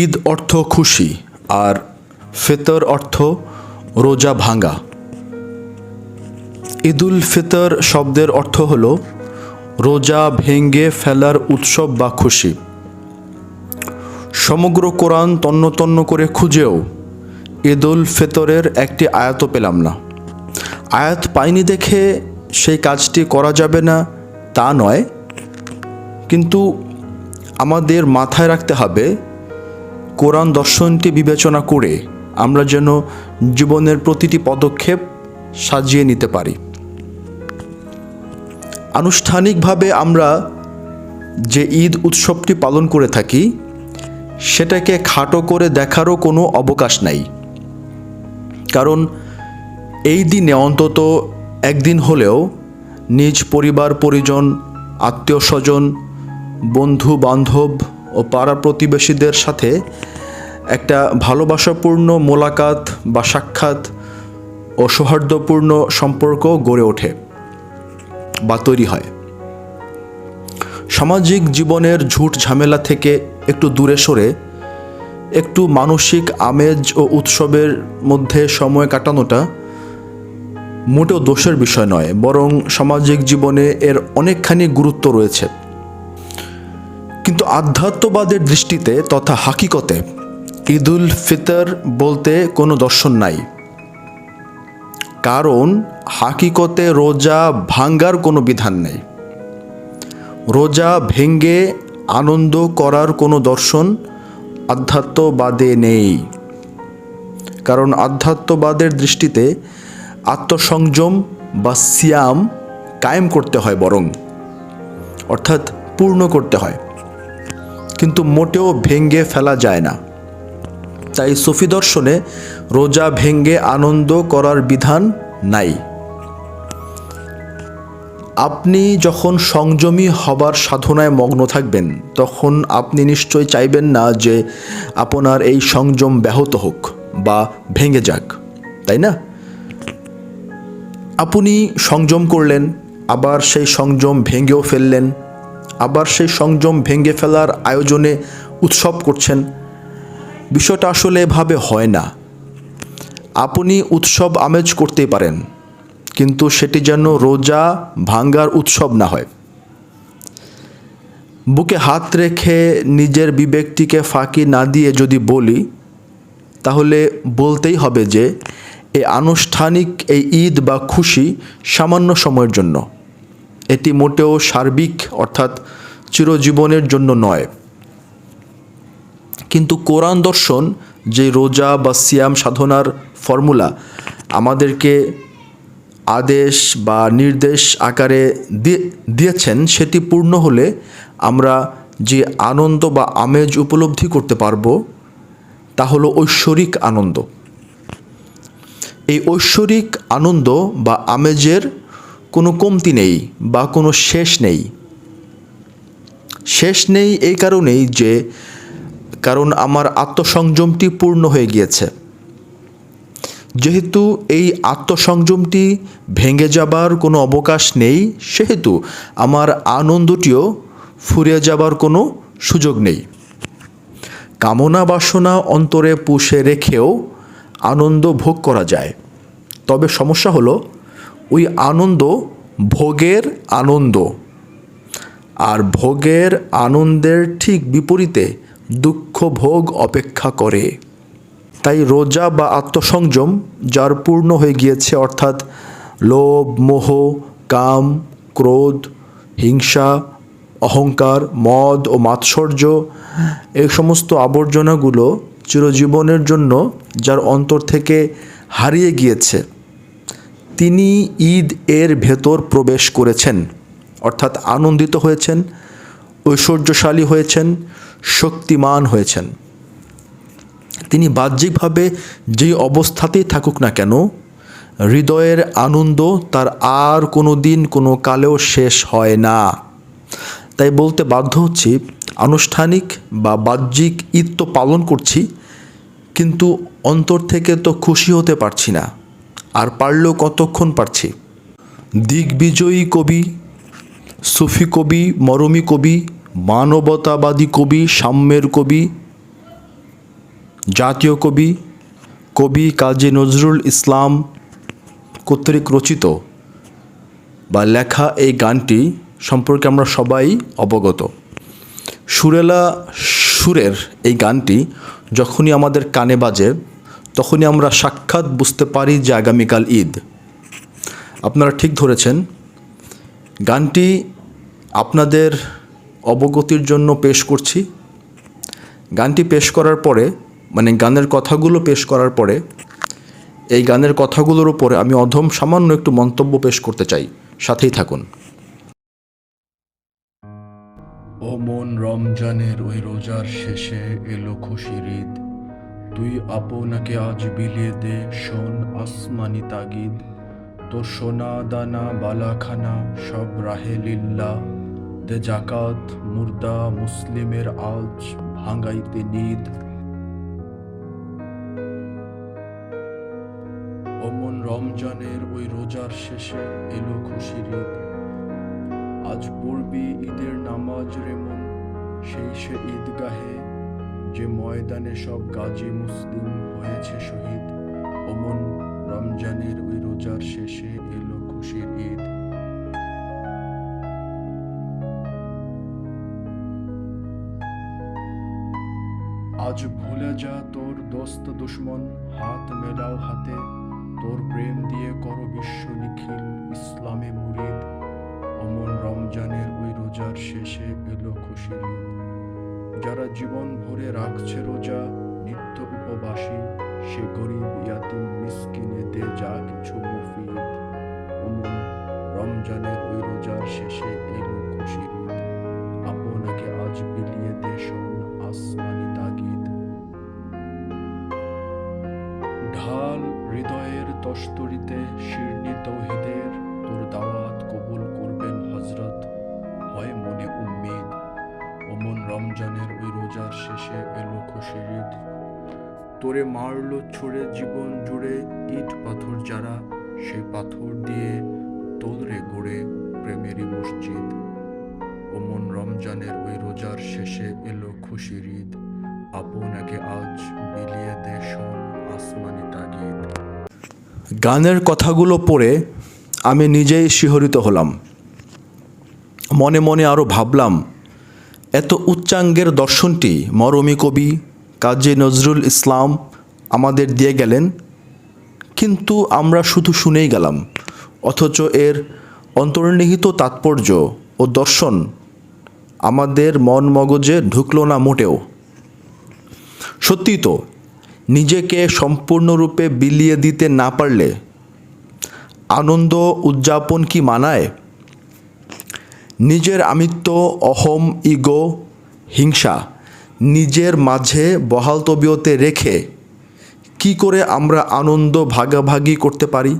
ঈদ অর্থ খুশি আর ফিতর অর্থ রোজা ভাঙ্গা ঈদুল ফিতর শব্দের অর্থ হল রোজা ভেঙ্গে ফেলার উৎসব বা খুশি। সমগ্র কোরআন তন্ন তন্ন করে খুঁজেও ঈদুল ফিতরের একটি আয়াত পেলাম না। আয়াত পাইনি দেখে সেই কাজটি করা যাবে না তা নয়, কিন্তু আমাদের মাথায় রাখতে হবে কোরআন দর্শনটি বিবেচনা করে আমরা যেন জীবনের প্রতিটি পদক্ষেপ সাজিয়ে নিতে পারি। আনুষ্ঠানিকভাবে আমরা যে ঈদ উৎসবটি পালন করে থাকি, সেটাকে খাটো করে দেখারও কোনো অবকাশ নাই। কারণ এই দিনে অন্তত একদিন হলেও নিজ পরিবার, পরিজন, আত্মীয় স্বজন বন্ধু বান্ধব ও পাড়া প্রতিবেশীদের সাথে একটা ভালোবাসাপূর্ণ মোলাকাত বা সাক্ষাৎ ও সৌহার্দ্যপূর্ণ সম্পর্ক গড়ে ওঠে বা তৈরি হয়। সামাজিক জীবনের ঝুট ঝামেলা থেকে একটু দূরে সরে, একটু মানসিক আমেজ ও উৎসবের মধ্যে সময় কাটানোটা মোটেও দোষের বিষয় নয়, বরং সামাজিক জীবনে এর অনেকখানি গুরুত্ব রয়েছে। কিন্তু আধ্যাত্মবাদের দৃষ্টিতে তথা হাকিকতে ঈদুল ফিতর বলতে কোনো দর্শন নাই। কারণ হাকিকতে রোজা ভাঙ্গার কোনো বিধান নেই। রোজা ভেঙ্গে আনন্দ করার কোনো দর্শন আধ্যাত্মবাদে নেই। কারণ আধ্যাত্মবাদের দৃষ্টিতে আত্মসংযম বা সিয়াম কায়েম করতে হয় বরং, অর্থাৎ পূর্ণ করতে হয়। কিন্তু মোটেও ভেঙ্গে ফেলা যায় না। তাই সুফি দর্শনে রোজা ভেঙ্গে আনন্দ করার বিধান নাই। আপনি যখন সংযমী হবার সাধনায় মগ্ন থাকবেন, তখন আপনি নিশ্চয় চাইবেন না যে আপনার এই সংযম ব্যাহত হোক বা ভেঙে যাক, তাই না? আপনি সংযম করলেন, আবার সেই সংযম ভেঙেও ফেললেন, আবার সেই সংযম ভেঙে ফেলার আয়োজনে উৎসব করছেন বিষয়টা আসলে এভাবে হয় না। আপনি উৎসব আমেজ করতেই পারেন, কিন্তু সেটি যেন রোজা ভাঙ্গার উৎসব না হয়। বুকে হাত রেখে নিজের বিবেকটিকে ফাঁকি না দিয়ে যদি বলি, তাহলে বলতেই হবে যে এই আনুষ্ঠানিক এই ঈদ বা খুশি সামান্য সময়ের জন্য। এটি মোটেও সার্বিক অর্থাৎ চিরজীবনের জন্য নয়। কিন্তু কোরআন দর্শন যে রোজা বা সিয়াম সাধনার ফর্মুলা আমাদেরকে আদেশ বা নির্দেশ আকারে দিয়েছেন, সেটি পূর্ণ হলে আমরা যে আনন্দ বা আমেজ উপলব্ধি করতে পারব, তা হলো ঐশ্বরিক আনন্দ। এই ঐশ্বরিক আনন্দ বা আমেজের কোনো কমতি নেই বা কোনো শেষ নেই। শেষ নেই এই কারণেই যে কারণ আমার আত্মসংযমটি পূর্ণ হয়ে গিয়েছে। যেহেতু এই আত্মসংযমটি ভেঙে যাবার কোনো অবকাশ নেই, সেহেতু আমার আনন্দটিও ফুরিয়ে যাবার কোনো সুযোগ নেই। কামনা বাসনা অন্তরে পুষে রেখেও আনন্দ ভোগ করা যায়। তবে সমস্যা হলো, ওই আনন্দ ভোগের আনন্দ। আর ভোগের আনন্দের ঠিক বিপরীতে দুঃখ ভোগ অপেক্ষা করে। তাই রোজা বা আত্মসংযম, যার পূর্ণ হয়ে গিয়েছে, অর্থাৎ লোভ, মোহ, কাম, ক্রোধ, হিংসা, অহংকার, মদ ও মাৎসর্য, এই সমস্ত আবর্জনাগুলো চিরজীবনের জন্য যার অন্তর থেকে হারিয়ে গিয়েছে, তিনি ঈদ এর ভেতর প্রবেশ করেছেন, অর্থাৎ আনন্দিত হয়েছেন, ঐশ্বর্যশালী হয়েছেন শক্তিমান হয়েছেন। তিনি বাহ্যিকভাবে যেই অবস্থাতেই থাকুক না কেন, হৃদয়ের আনন্দ তার আর কোনো দিন কোনো কালেও শেষ হয় না। তাই বলতে বাধ্য হচ্ছি, আনুষ্ঠানিক বা বাহ্যিক ঈদ তো পালন করছি, কিন্তু অন্তর থেকে তো খুশি হতে পারছি না, আর পারলেও কতক্ষণ পারছি? দিগ্বিজয়ী কবি, সুফি কবি, মরমী কবি মানবতাবাদী কবি, সাম্যের কবি, জাতীয় কবি কবি কাজী নজরুল ইসলাম কর্তৃক রচিত বা লেখা এই গানটি সম্পর্কে আমরা সবাই অবগত। সুরেলা সুরের এই গানটি যখনই আমাদের কানে বাজে, তখনই আমরা সাক্ষাৎ বুঝতে পারি যে আগামীকাল ঈদ। আপনারা ঠিক ধরেছেন, গানটি আপনাদের অবগতির জন্য পেশ করছি। গানটি পেশ করার পরে মানে গানের কথাগুলো পেশ করার পরে, এই গানের কথাগুলোর উপরে আমি অধম সামান্য একটু মন্তব্য পেশ করতে চাই। সাথেই থাকুন। ও মন রমজানের ওই রোজার শেষে এলো খুশির ঈদ। তুই আপনাকে আজ বিলিয়ে দে, শোন আসমানি তাগিদ। তোর সোনা দানা, বালাখানা, সব রাহে লিল্লা। দে জাকাত মুর্দা, মুসলিমের আজ ভাঙাইতে নিদ। অমন রমজানের ওই রোজার শেষে এলো খুশির ঈদ। আজ পড়বি ঈদের নামাজ রে মন, সেই সে ঈদগাহে যে ময়দানে সব গাজী মুসলিম হয়েছে শহীদ। অমন রমজানের ওই রোজার শেষে এলো খুশির ঈদ। আজ ভুলে যা তোর দোস্ত দুশ্মন, হাত মেলাও হাতে। তোর প্রেম দিয়ে করো বিশ্ব নিখিল ইসলামে মুরিদ। অমন রমজানের ওই রোজার শেষে এলো খুশির যারা জীবন ভরে রাখছে রোজা, নিত্য উপবাসী, সে গরিব ইয়াতিম মিসকিনে দে যা কিছু মুফিদ। অমন রমজানের ওই রোজার শেষে এলো খুশির আপনাকে আজ বিলিয়ে দে শোন আসমানি তস্তরিতে শিরনি তৌহিদের তোর দাওয়াত কবুল করবেন হজরত হয় মনে উম্মিদ। ওমন রমজানের ওই রোজার শেষে এলো খুশির ঈদ। তোরে মারলো ছুড়ে জীবন জুড়ে ইট পাথর যারা সেই পাথর দিয়ে তোলরে গড়ে প্রেমেরই মসজিদ। ওমন রমজানের ওই রোজার শেষে এলো খুশির ঈদ। আপনাকে আজ বিলিয়ে দে শোন আসমানি তাগিদ। গানের কথাগুলো পড়ে আমি নিজেই শিহরিত হলাম। মনে মনে আরও ভাবলাম, এত উচ্চাঙ্গের দর্শনটি মরমী কবি কাজী নজরুল ইসলাম আমাদের দিয়ে গেলেন, কিন্তু আমরা শুধু শুনেই গেলাম, অথচ এর অন্তর্নিহিত তাৎপর্য ও দর্শন আমাদের মন মগজে ঢুকলো না মোটেও। সত্যি তো নিজেকে সম্পূর্ণরূপে বিলিয়ে দিতে না পারলে আনন্দ উদযাপন কি মানায়? নিজের আমিত্ব, অহম, ইগো, হিংসা নিজের মাঝে বহাল তবিয়তে রেখে কি করে আমরা আনন্দ ভাগাভাগি করতে পারি?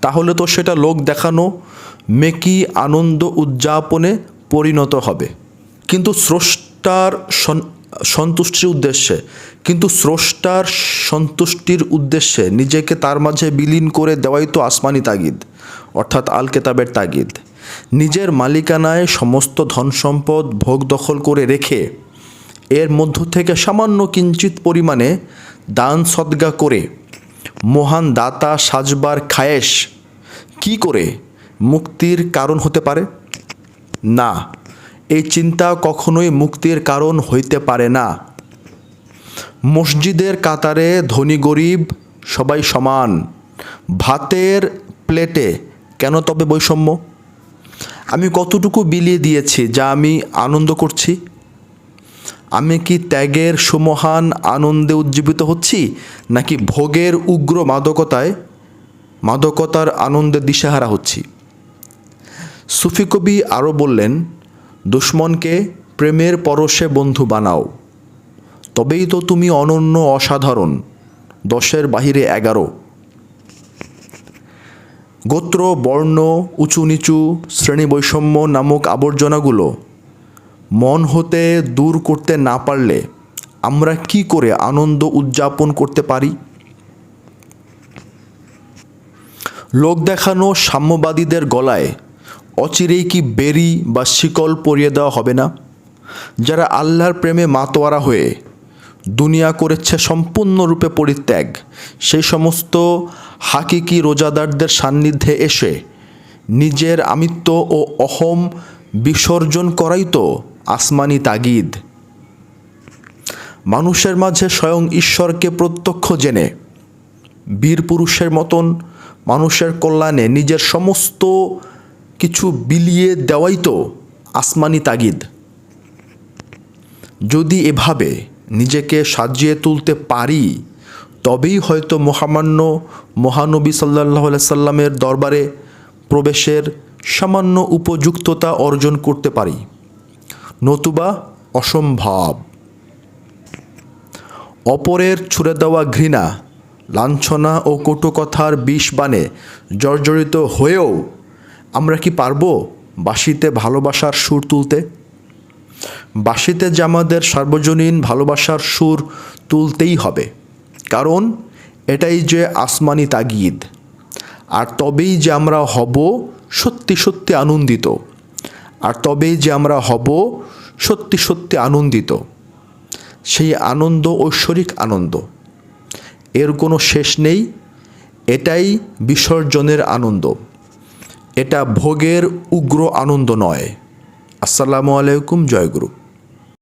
তাহলে তো সেটা লোক দেখানো মেকি আনন্দ উদযাপনে পরিণত হবে। কিন্তু স্রষ্টার সন্তুষ্টির উদ্দেশ্যে, কিন্তু স্রষ্টার সন্তুষ্টির উদ্দেশ্যে নিজেকে তার মাঝে বিলীন করে দেওয়াই তো আসমানি তাগিদ, অর্থাৎ আল কেতাবের তাগিদ। নিজের মালিকানায় সমস্ত ধন সম্পদ ভোগ দখল করে রেখে, এর মধ্য থেকে সামান্য কিঞ্চিত পরিমাণে দান সদ্গা করে, মহান দাতা সাজবার খায়েশ কি করে মুক্তির কারণ হতে পারে? না। এই চিন্তা কখনোই মুক্তির কারণ হইতে পারে না। মসজিদের কাতারে ধনী গরিব সবাই সমান। ভাতের প্লেটে কেন তবে বৈষম্য? আমি কতটুকু বিলিয়ে দিয়েছি যা আমি আনন্দ করছি? আমি কি ত্যাগের সুমহান আনন্দে উজ্জীবিত হচ্ছি, নাকি ভোগের উগ্র মাদকতায়, মাদকতার আনন্দে দিশেহারা হচ্ছি? সুফি কবি আরও বললেন দুশ্মনকে প্রেমের পরশে বন্ধু বানাও। তবেই তো তুমি অনন্য অসাধারণ, দশের বাহিরে এগারো। গোত্র, বর্ণ, উঁচু নিচু শ্রেণি বৈষম্য নামক আবর্জনাগুলো মন হতে দূর করতে না পারলে আমরা কি করে আনন্দ উদযাপন করতে পারি? লোক দেখানো সাম্যবাদীদের গলায় অচিরেই কি বেরি বা শিকল পরিয়ে দেওয়া হবে না। যারা আল্লাহর প্রেমে মাতোয়ারা হয়ে দুনিয়া করেছে সম্পূর্ণরূপে পরিত্যাগ, সেই সমস্ত হাকিকি রোজাদারদের সান্নিধ্যে এসে নিজের আমিত্ব ও অহম বিসর্জন করাই তো আসমানি তাগিদ। মানুষের মাঝে স্বয়ং ঈশ্বরকে প্রত্যক্ষ জেনে, বীর পুরুষের মতন মানুষের কল্যাণে নিজের সমস্ত কিছু বিলিয়ে দেওয়াই তো আসমানি তাগিদ। যদি এভাবে নিজেকে সাজিয়ে তুলতে পারি, তবেই হয়তো মহামান্য মহানবী সাল্লাহ সাল্লামের দরবারে প্রবেশের সামান্য উপযুক্ততা অর্জন করতে পারি। নতুবা অসম্ভব। অপরের ছুড়ে দেওয়া ঘৃণা, লাঞ্ছনা ও কটুকথার বিষ বানে জর্জরিত হয়েও আমরা কি পারব বাঁশিতে ভালোবাসার সুর তুলতে? বাঁশিতে যে আমাদের সার্বজনীন ভালোবাসার সুর তুলতেই হবে। কারণ এটাই যে আসমানি তাগিদ। আর তবেই যে আমরা হব সত্যি সত্যি আনন্দিত। আর তবেই যে আমরা হব সত্যি সত্যি আনন্দিত। সেই আনন্দ ঐশ্বরিক আনন্দ। এর কোনো শেষ নেই। এটাই বিসর্জনের আনন্দ। এটা ভোগের উগ্র আনন্দ নয়। আসসালামু আলাইকুম জয়গুরু